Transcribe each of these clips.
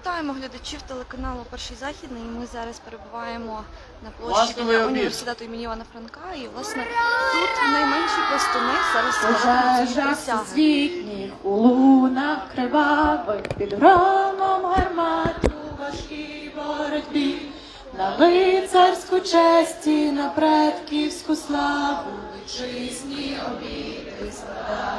Вітаємо глядачів телеканалу Перший Західний. Ми зараз перебуваємо на площі університету імені Івана Франка. І власне тут найменші пластуни зараз складають у лунах кривавих під громом гармату важкій боротьбі, на лицарську честь і на предківську славу вітчизні обіди складаю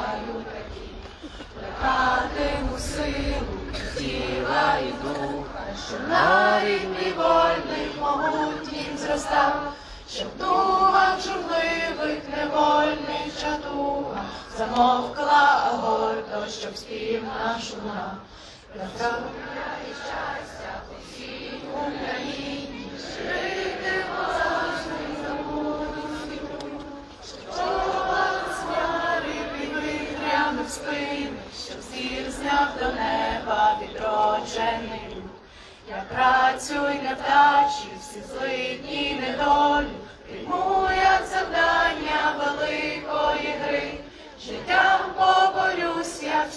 що навіть мій вольний могутнім зростав, щоб дуга журливих невольних чатуга замовкла, а гордо, щоб спів наш здоров'я і щастя по всій Україні, жити власний замовний щоб сварив і витрями в спини, щоб зір зняв до люд. Я працю й невдачі, всі злидні й недолі, прийму як завдання великої гри. Життям поборюсь, як з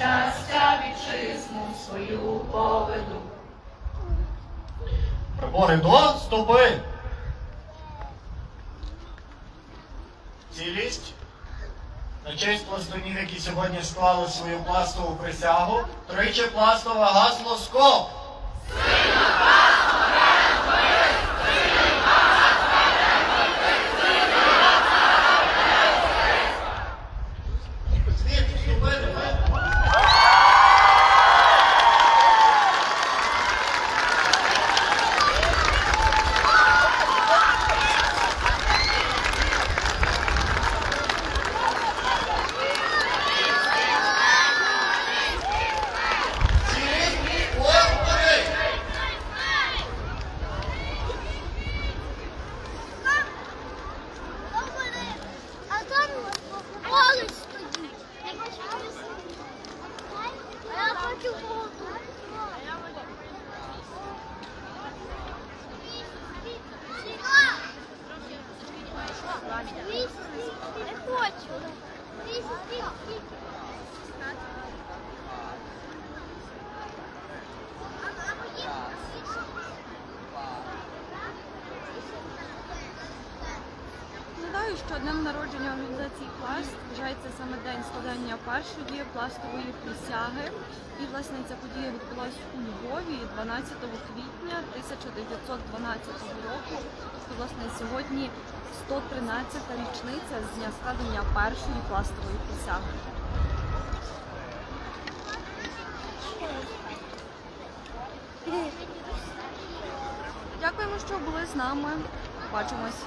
щастя вітчизну свою поведу. Прибори до стопи. Цілість. На честь пластунів, які сьогодні склали свою пластову присягу, тричі пластове гасло СКОП. Звідки Не хочу. Нагадаю, що днем народження організації Пласт вважається саме день складання першої пластової присяги. І власне ця подія відбулася у Львові 12 квітня 1912 року. Тобто, власне, сьогодні 113-та річниця з дня складення першої пластової присяги. Дякуємо, що були з нами. Бачимось.